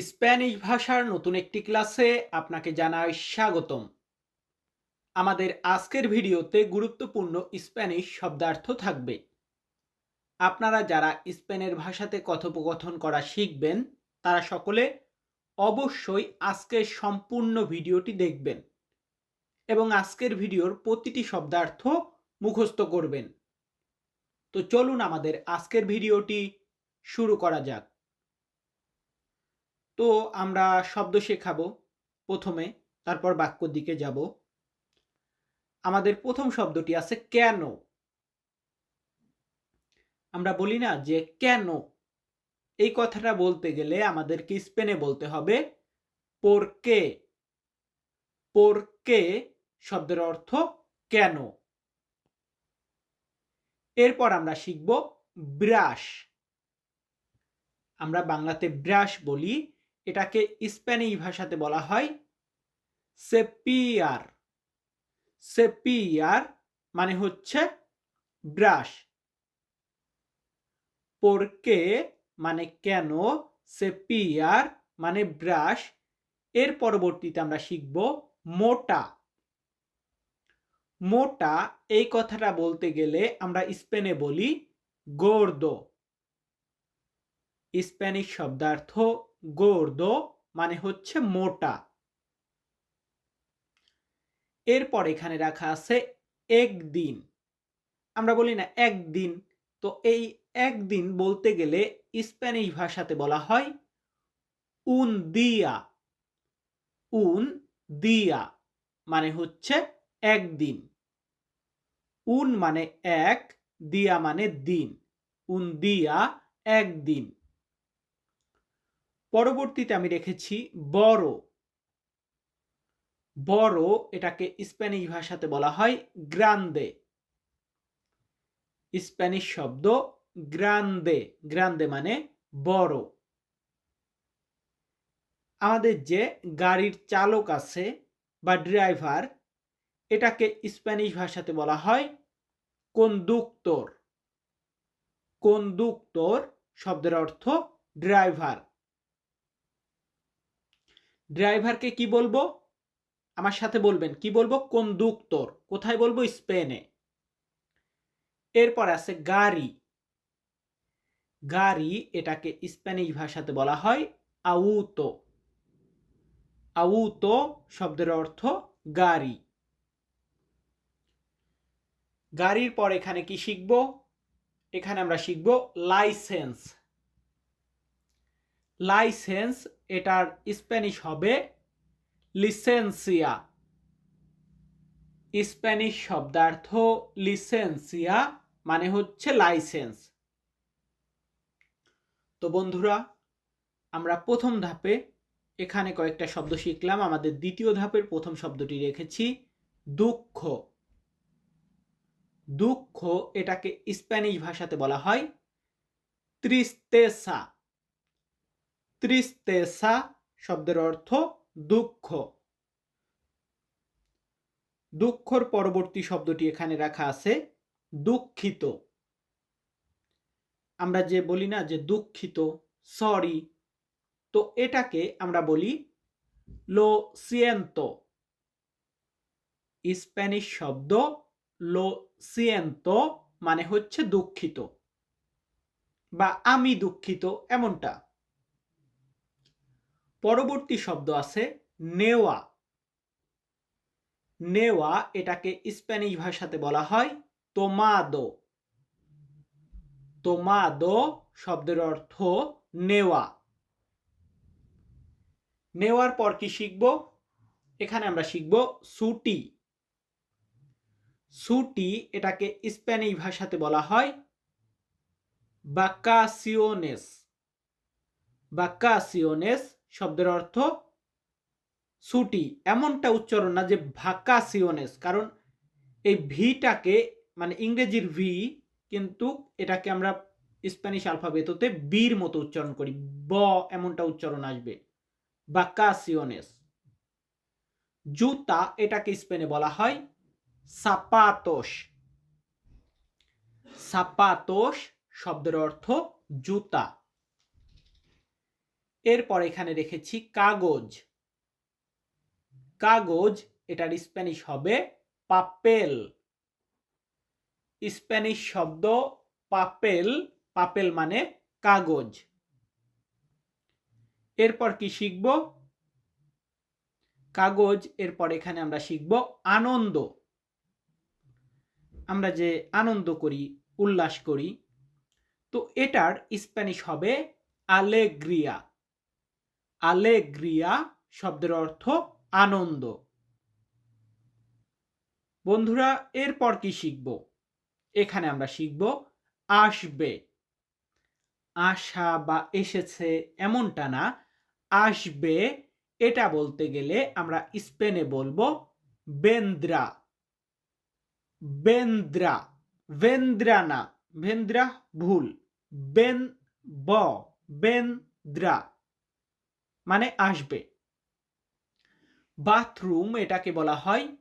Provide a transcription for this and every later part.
Spanish ভাষার নতুন একটি ক্লাসে আপনাকে জানাই স্বাগতম। আমাদের আজকের ভিডিওতে গুরুত্বপূর্ণ স্প্যানিশ শব্দার্থ থাকবে। আপনারা যারা স্পেনের ভাষাতে কথোপকথন করা শিখবেন, তারা সকলে অবশ্যই আজকের সম্পূর্ণ ভিডিওটি দেখবেন এবং আজকের ভিডিওর প্রতিটি শব্দার্থ মুখস্থ করবেন। তো চলুন আমাদের আজকের ভিডিওটি শুরু করা যাক। তো আমরা শব্দ শেখাবো প্রথমে, তারপর বাক্যর দিকে যাব। আমাদের প্রথম শব্দটি আছে কেন? আমরা বলি না যে কেন? এই কথাটা বলতে গেলে আমাদেরকে স্পেনে বলতে হবে পোরকে পোরকে শব্দের অর্থ কেন? এরপর আমরা শিখব ব্রাশ। আমরা বাংলাতে ব্রাশ বলি এটাকে স্প্যানিশ ভাষাতে বলা হয় সেপিয়ার। সেপিয়ার মানে হচ্ছে ব্রাশ। পরকে মানে কেন, সেপিয়ার মানে ব্রাশ। এর পরবর্তীতে আমরা শিখব মোটা। মোটা এই কথাটা বলতে গেলে আমরা স্পেনে বলি গোর্দো। স্প্যানিশ শব্দার্থ গোর্দো মানে হচ্ছে মোটা। এরপর এখানে রাখা আছে একদিন। আমরা বলি না একদিন, তো এই একদিন বলতে গেলে স্প্যানিশ ভাষাতে বলা হয় উন দিয়া। উন দিয়া মানে হচ্ছে একদিন। উন মানে এক, দিয়া মানে দিন। উন দিয়া একদিন। পরবর্তীতে আমি রেখেছি বড়। বড় এটাকে স্প্যানিশ ভাষাতে বলা হয় গ্রান্দে। স্প্যানিশ শব্দ গ্রান্দে। গ্রান্দে মানে বড়। আমাদের যে গাড়ির চালক আছে বা ড্রাইভার, এটাকে স্প্যানিশ ভাষাতে বলা হয় কন্দুক্তর। কন্দুক্তর শব্দের অর্থ ড্রাইভার। ড্রাইভারকে কি বলব? আমার সাথে বলবেন। কি বলব? কোন কন্দুক্তর। কোথায় বলব? স্পেনে। এরপর আছে গাড়ি। গাড়ি এটাকে স্প্যানিশ ভাষাতে বলা হয় আউতো। আউতো শব্দের অর্থ গাড়ি। গাড়ির পর এখানে কি শিখব? এখানে আমরা শিখব লাইসেন্স। লাইসেন্স এটার স্প্যানিশ হবে লিসেন্সিয়া। স্প্যানিশ শব্দার্থ লিসেন্সিয়া মানে হচ্ছে লাইসেন্স। তো বন্ধুরা, আমরা প্রথম ধাপে এখানে কয়েকটা শব্দ শিখলাম, আমাদের দ্বিতীয় ধাপের প্রথম শব্দটি রেখেছি, দুঃখ। দুঃখ এটাকে স্প্যানিশ ভাষাতে বলা হয় ত্রিস্তেসা। ত্রিস্তেসা শব্দের অর্থ দুঃখ। দুঃখর পরবর্তী শব্দটি এখানে রাখা আছে, দুঃখিত। আমরা যে বলি না যে দুঃখিত সরি তো এটাকে আমরা বলি লো সিয়েন্ত স্প্যানিশ শব্দ লো সিয়েন্তো মানে হচ্ছে দুঃখিত বা আমি দুঃখিত এমনটা। পরবর্তী শব্দ আছে নেওয়া। নেওয়া এটাকে স্প্যানিশ ভাষাতে বলা হয় তোমাদো তোমাদো শব্দের অর্থ নেওয়া। নেওয়ার পর কি শিখব? এখানে আমরা শিখব সুটি। সুটি এটাকে স্প্যানিশ ভাষাতে বলা হয় বাকাসিওনেস বাকাসিওনেস শব্দের অর্থ সুটি এমনটা উচ্চারণ না যে ভাকাসিওনেস কারণ এই ভিটাকে মানে ইংরেজির ভি কিন্তু এটাকে আমরা স্প্যানিশ আলফাবেততে বির মতো উচ্চারণ করি। ব এমনটা উচ্চারণ আসবে। বাকাসিওনেস জুতা এটাকে স্পেনে বলা হয় সাপাতোস সাপাতোস শব্দের অর্থ জুতা। এরপর এখানে রেখেছি কাগজ। কাগজ, এটার স্প্যানিশ হবে পাপেল। স্প্যানিশ শব্দ পাপেল পাপেল মানে কাগজ। এরপর কি শিখব? কাগজ, এরপর এখানে আমরা শিখব আনন্দ। আমরা যে আনন্দ করি, উল্লাস করি, তো এটার স্প্যানিশ হবে আলেগ্রিয়া। আলেগ্রিয়া শব্দের অর্থ আনন্দ। বন্ধুরা, এরপর কি শিখব? এখানে আমরা শিখব, আসবে। আসা বা এসেছে এমনটা না। আসবে, এটা বলতে গেলে আমরা স্পেনে বলব বেন্দ্রা। বেন্দ্রা, ভেন্দ্রা না, ভেন্দ্রা ভুল। বেন ব বেন্দ্রা। মানে আসবে। বাথরুম এটাকে বলা হয়,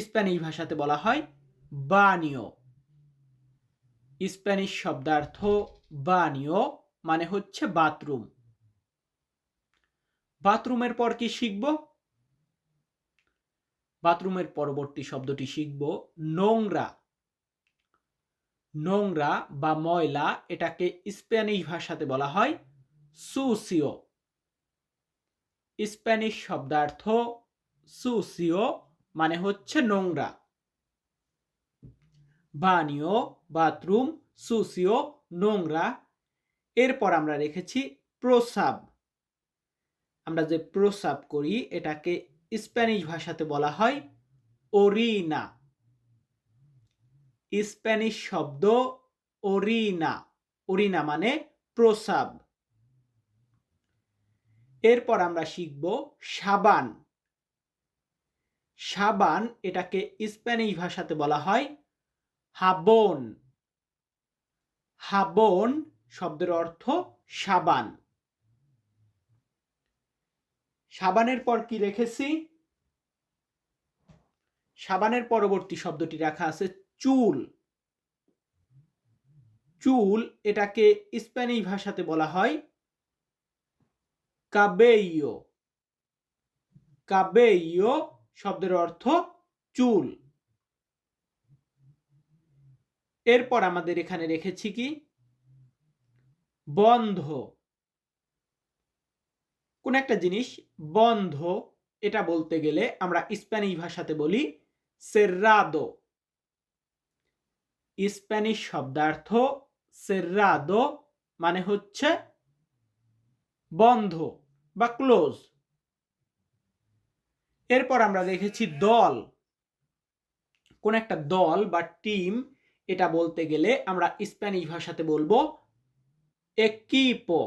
স্প্যানিশ ভাষাতে বলা হয় বানিও। স্প্যানিশ শব্দার্থ বানিও মানে হচ্ছে বাথরুম। বাথরুমের পর কি শিখব? বাথরুমের পরবর্তী শব্দটি শিখব নোংরা। নোংরা বা ময়লা এটাকে স্প্যানিশ ভাষাতে বলা হয় সুসিও। স্প্যানিশ শব্দার্থ সুসিও মানে হচ্ছে নোংরা। বানিও, বাথরুম, সুসিও, নোংরা। এরপর আমরা রেখেছি প্রসাব। আমরা যে প্রসাব করি, এটাকে স্প্যানিশ ভাষাতে বলা হয় ওরিনা স্প্যানিশ শব্দ ওরিনা ওরিনা মানে প্রসাব। এরপর আমরা শিখব সাবান। সাবান এটাকে স্প্যানিশ ভাষাতে বলা হয় হাবন। হাবন শব্দের অর্থ সাবান। সাবানের পর কি রেখেছি? সাবানের পরবর্তী শব্দটি রাখা আছে চুল। চুল এটাকে স্প্যানিশ ভাষাতে বলা হয় কাবেইও কাবেইও শব্দের অর্থ চুল. এরপর আমাদের এখানে রেখেছি কি? বন্ধ. কোন একটা জিনিস বন্ধ, এটা বলতে গেলে আমরা স্প্যানিশ ভাষাতে বলি সের্রাদো স্প্যানিশ শব্দার্থ সের্রাদো মানে হচ্ছে বন্ধ। বা ক্লোজ এরপর আমরা দেখেছি দল। কোন একটা দল বা টিম এটা বলতে গেলে আমরা স্প্যানিশ ভাষাতে বলব একিপো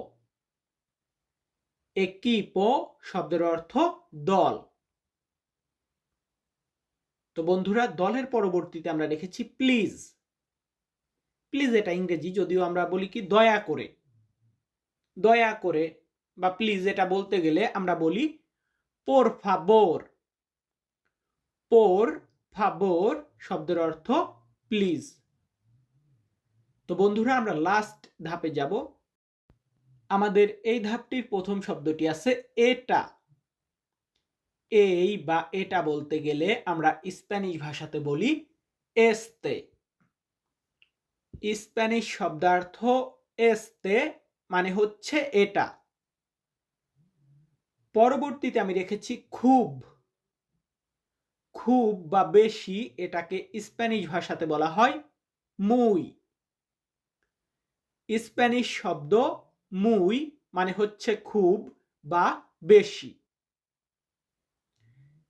একিপো শব্দের অর্থ দল। তো বন্ধুরা, দলের পরবর্তীতে আমরা রেখেছি প্লিজ প্লিজ এটা ইংরেজি, যদিও আমরা বলি কি দয়া করে। দয়া করে বা প্লিজ এটা বলতে গেলে আমরা বলি পোর ফাবোর পোর ফাবোর শব্দের অর্থ প্লিজ তো বন্ধুরা, আমরা লাস্ট ধাপে যাব। আমাদের এই ধাপটির প্রথম শব্দটি আছে এটা। এই বা এটা বলতে গেলে আমরা স্প্যানিশ ভাষাতে বলি এস্তে স্প্যানিশ শব্দার্থ এস্তে মানে হচ্ছে এটা। পরবর্তীতে আমি রেখেছি খুব। খুব বা বেশি এটাকে স্প্যানিশ ভাষাতে বলা হয় মুই। স্প্যানিশ শব্দ মুই মানে হচ্ছে খুব বা বেশি।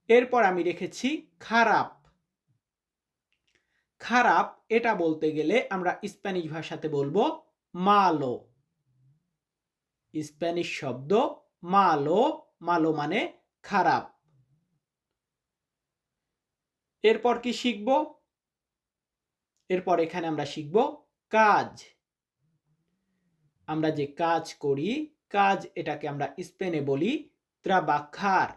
এরপর আমি রেখেছি খারাপ। খারাপ এটা বলতে গেলে আমরা স্প্যানিশ ভাষাতে বলব মালো। স্প্যানিশ শব্দ মালো মালো মানে খারাপ। এরপর কি শিখব? এরপর এখানে আমরা শিখব কাজ। আমরা যে কাজ করি, কাজ এটাকে আমরা স্পেনে বলি ত্রাবাক্ষার।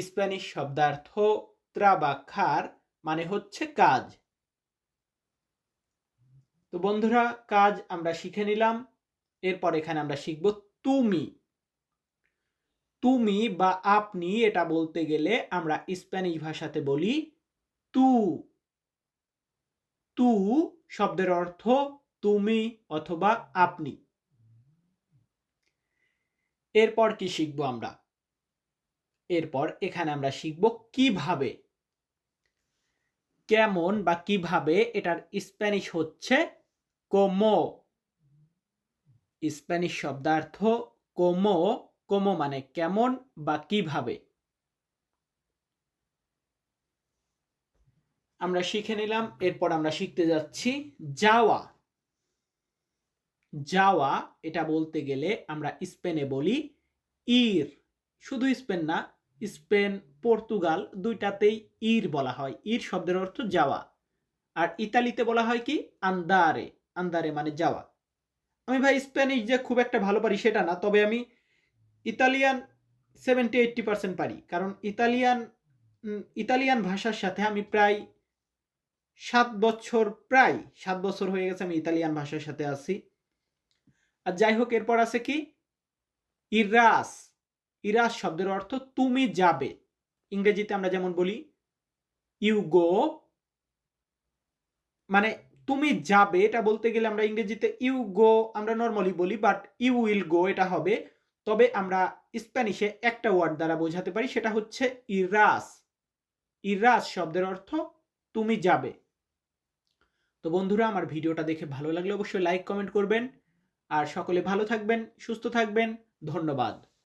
স্প্যানিশ শব্দার্থ ত্রাবাক্ষার মানে হচ্ছে কাজ। তো বন্ধুরা, কাজ আমরা শিখে নিলাম। এরপর এখানে আমরা শিখব তুমি। তুমি বা আপনি এটা বলতে গেলে আমরা স্প্যানিশ ভাষাতে বলি তু। তু শব্দের অর্থ তুমি অথবা আপনি। এরপর কি শিখব আমরা? এরপর এখানে আমরা শিখব কীভাবে। কেমন বা কীভাবে এটার স্প্যানিশ হচ্ছে কোমো। স্প্যানিশ শব্দার্থ কোমো। কোমো মানে কেমন বা কীভাবে? আমরা শিখে নিলাম, এরপর আমরা শিখতে যাচ্ছি যাওয়া যাওয়া এটা বলতে গেলে আমরা স্পেনে বলি ইর। শুধু স্পেন না, স্পেন, পর্তুগাল দুইটাতেই ইর বলা হয়। ইর শব্দের অর্থ যাওয়া। আর ইতালিতে বলা হয় কি? আন্দারে। আন্দারে মানে যাওয়া। আমি ভাই, স্প্যানিশ যে খুব একটা ভালো পারি সেটা না, তবে আমি ইতালিয়ান সেভেন্টি এইট্টি পার্সেন্ট পারি। কারণ ইতালিয়ান ইতালিয়ান ভাষার সাথে আমি প্রায় সাত বছর, প্রায় সাত বছর হয়ে গেছে আমি ইতালিয়ান ভাষার সাথে আছি। আর যাই হোক, এরপর আছে কি? ইরাস। ইরাস শব্দের অর্থ তুমি যাবে। ইংরেজিতে আমরা যেমন বলি ইউ গো মানে তুমি যাবে। এটা বলতে গেলে আমরা ইংরেজিতে ইউ গো আমরা নর্মালি বলি বাট ইউ উইল গো এটা হবে তবে আমরা স্প্যানিশে একটা ওয়ার্ড দ্বারা বোঝাতে পারি, সেটা হচ্ছে ইরাস। ইরাস শব্দের অর্থ তুমি যাবে। তো বন্ধুরা, আমার ভিডিওটা দেখে ভালো লাগলে অবশ্যই লাইক, কমেন্ট করবেন। আর সকলে ভালো থাকবেন, সুস্থ থাকবেন। ধন্যবাদ।